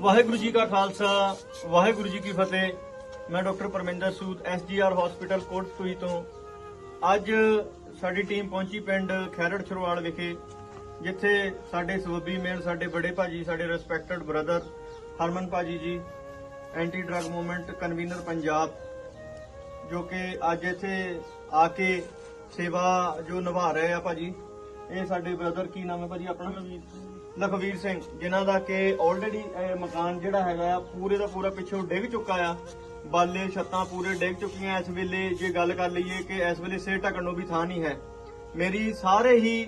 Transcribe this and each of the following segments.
ਵਾਹਿਗੁਰੂ ਜੀ ਕਾ ਖਾਲਸਾ, ਵਾਹਿਗੁਰੂ ਜੀ ਕੀ ਫਤਿਹ। ਮੈਂ doctor Parminder Sood SGR hospital Kotpuri ਤੋਂ। ਅੱਜ ਸਾਡੀ ਟੀਮ ਪਹੁੰਚੀ ਪਿੰਡ ਖੈਰੜ ਛਰਵਾਲ ਵਿਖੇ, ਜਿੱਥੇ ਸਾਡੇ ਸਬੱਬੀ ਮੇਨ ਸਾਡੇ ਬੜੇ ਭਾਜੀ, ਸਾਡੇ ਰਿਸਪੈਕਟਡ ਬ੍ਰਦਰ ਹਰਮਨ ਭਾਜੀ ji anti drug movement convener Punjab, ਜੋ ਕਿ ਅੱਜ ਇੱਥੇ ਆ ਕੇ ਸੇਵਾ ਜੋ ਨਿਭਾ ਰਹੇ ਆ ਭਾਜੀ। ਇਹ ਸਾਡੇ ਬ੍ਰਦਰ ਕੀ ਨਾਮ ਹੈ ਭਾਜੀ ਆਪਣਾ? ਲਖਵੀਰ ਸਿੰਘ, ਜਿਨ੍ਹਾਂ ਦਾ ਕਿ ਆਲਰੇਡੀ ਮਕਾਨ ਜਿਹੜਾ ਹੈਗਾ ਆ, ਪੂਰੇ ਦਾ ਪੂਰਾ ਪਿੱਛੋਂ ਡਿੱਗ ਚੁੱਕਾ ਆ। ਬਾਲੇ ਛੱਤਾਂ ਪੂਰੇ ਡਿੱਗ ਚੁੱਕੀਆਂ ਇਸ ਵੇਲੇ, ਜੇ ਗੱਲ ਕਰ ਲਈਏ ਕਿ ਇਸ ਵੇਲੇ ਸਿਰ ਢੱਕਣ ਨੂੰ ਵੀ ਥਾਂ ਨਹੀਂ ਹੈ। ਮੇਰੀ ਸਾਰੇ ਹੀ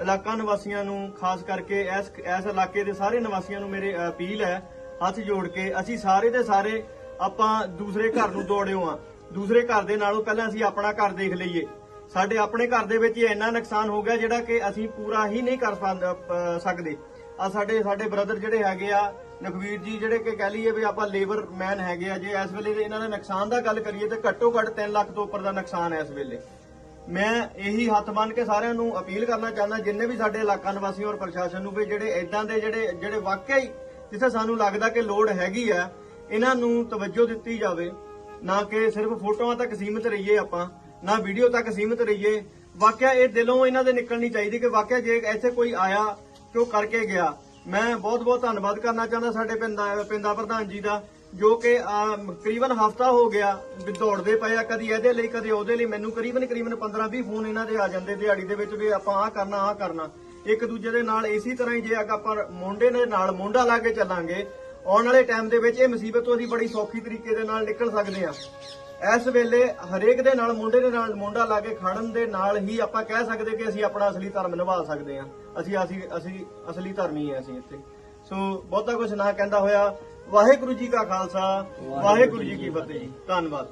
ਇਲਾਕਾ ਨਿਵਾਸੀਆਂ ਨੂੰ, ਖਾਸ ਕਰਕੇ ਇਸ ਇਸ ਇਲਾਕੇ ਦੇ ਸਾਰੇ ਨਿਵਾਸੀਆਂ ਨੂੰ ਮੇਰੇ ਅਪੀਲ ਹੈ, ਹੱਥ ਜੋੜ ਕੇ ਅਸੀਂ ਸਾਰੇ ਦੇ ਸਾਰੇ ਆਪਾਂ ਦੂਸਰੇ ਘਰ ਨੂੰ ਦੌੜਿਓ ਆ। ਦੂਸਰੇ ਘਰ ਦੇ ਨਾਲੋਂ ਪਹਿਲਾਂ ਅਸੀਂ ਆਪਣਾ ਘਰ ਦੇਖ ਲਈਏ। ਸਾਡੇ ਆਪਣੇ ਘਰ ਦੇ ਵਿੱਚ ਇੰਨਾ ਨੁਕਸਾਨ ਹੋ ਗਿਆ ਜਿਹੜਾ ਕਿ ਅਸੀਂ ਪੂਰਾ ਹੀ ਨਹੀਂ ਕਰ ਸਕਦੇ। ਆ ਸਾਡੇ ਸਾਡੇ ਬ੍ਰਦਰ ਜਿਹੜੇ ਹੈਗੇ ਆ, ਨਖਵੀਰ ਜੀ ਜਿਹੜੇ ਕਿ ਕਹਿ ਲਈਏ ਵੀ ਆਪਾਂ ਲੇਬਰ ਮੈਨ ਹੈਗੇ ਆ, ਜੇ ਇਸ ਵੇਲੇ ਦੇ ਇਹਨਾਂ ਦੇ ਨੁਕਸਾਨ ਦਾ ਗੱਲ ਕਰੀਏ ਤੇ ਘੱਟੋ ਘੱਟ 3 ਲੱਖ ਤੋਂ ਉੱਪਰ ਦਾ ਨੁਕਸਾਨ ਹੈ ਇਸ ਵੇਲੇ। ਮੈਂ ਇਹੀ ਹੱਥ ਬੰਨ ਕੇ ਸਾਰਿਆਂ ਨੂੰ ਅਪੀਲ ਕਰਨਾ ਚਾਹੁੰਦਾ, ਜਿੰਨੇ ਵੀ ਸਾਡੇ ਇਲਾਕਾ ਨਿਵਾਸੀ ਔਰ ਪ੍ਰਸ਼ਾਸਨ ਨੂੰ ਵੀ ਜਿਹੜੇ ਇਦਾਂ ਦੇ ਜਿਹੜੇ ਜਿਹੜੇ ਵਾਕਿਆ ਹੀ ਜਿੱਥੇ ਸਾਨੂੰ ਲੱਗਦਾ ਕਿ ਲੋੜ ਹੈਗੀ ਆ, ਇਹਨਾਂ ਨੂੰ ਤਵੱਜੋ ਦਿੱਤੀ ਜਾਵੇ। ਨਾ ਕਿ ਸਿਰਫ ਫੋਟੋਆਂ ਤੱਕ ਸੀਮਿਤ ਰਹੀਏ ਆਪਾਂ, ਨਾ ਵੀਡੀਓ ਤੱਕ ਸੀਮਿਤ ਰਹੀਏ। ਵਾਕਿਆ ਇਹ ਦਿਲੋਂ ਇਹਨਾਂ ਦੇ ਨਿਕਲਣੀ ਚਾਹੀਦੀ ਕਿ ਵਾਕਿਆ ਜੇ ਇੱਥੇ ਕੋਈ ਆਇਆ ਕਿ ਕਰਕੇ ਗਿਆ? ਮੈਂ ਬਹੁਤ ਬਹੁਤ ਧੰਨਵਾਦ ਕਰਨਾ ਚਾਹੁੰਦਾ ਸਾਡੇ ਪਿੰਡਾ ਪਿੰਡਾ ਪ੍ਰਧਾਨ ਜੀ ਦਾ, ਜੋ ਕਿ ਕਰੀਬਨ ਹਫਤਾ ਹੋ ਗਿਆ ਦੌੜਦੇ ਪਏ ਆ, ਕਦੀ ਇਹਦੇ ਲਈ, ਕਦੀ ਉਹਦੇ ਲਈ। ਮੈਨੂੰ ਕਰੀਬਨ ਕਰੀਬਨ 15 20 ਫੋਨ ਇਹਨਾਂ ਦੇ ਆ ਜਾਂਦੇ ਦਿਹਾੜੀ ਦੇ ਵਿੱਚ ਵੀ ਆਪਾਂ ਆਹ ਕਰਨਾ ਆਹ ਕਰਨਾ। ਇੱਕ ਦੂਜੇ ਦੇ ਨਾਲ ਇਸੇ ਤਰ੍ਹਾਂ ਹੀ ਜੇ ਅਗਰ ਆਪਾਂ ਮੁੰਡੇ ਦੇ ਨਾਲ ਮੁੰਡਾ ਲਾ ਕੇ ਚੱਲਾਂਗੇ, ਆਉਣ ਵਾਲੇ ਟਾਈਮ ਦੇ ਵਿੱਚ ਇਹ ਮੁਸੀਬਤ ਤੋਂ ਅਸੀਂ ਬੜੀ ਸੌਖੀ ਤਰੀਕੇ ਦੇ ਨਾਲ ਨਿਕਲ ਸਕਦੇ ਹਾਂ। ਇਸ ਵੇਲੇ ਹਰੇਕ ਦੇ ਨਾਲ, ਮੁੰਡੇ ਦੇ ਨਾਲ, ਮੁੰਡਾ ਲਾ ਕੇ ਖੜਨ ਦੇ ਨਾਲ ਹੀ ਆਪਾਂ ਕਹਿ ਸਕਦੇ ਕਿ ਅਸੀਂ ਆਪਣਾ ਅਸਲੀ ਧਰਮ ਨਿਭਾ ਸਕਦੇ ਹਾਂ। ਅਸੀਂ ਅਸੀਂ ਅਸੀਂ ਅਸਲੀ ਧਰਮੀ ਹਾਂ ਅਸੀਂ ਇੱਥੇ। ਸੋ ਬਹੁਤਾ ਕੁਝ ਨਾ ਕਹਿੰਦਾ ਹੋਇਆ। ਵਾਹਿਗੁਰੂ ਜੀ ਕਾ ਖਾਲਸਾ, ਵਾਹਿਗੁਰੂ ਜੀ ਕੀ ਫਤਿਹ। ਜੀ ਧੰਨਵਾਦ।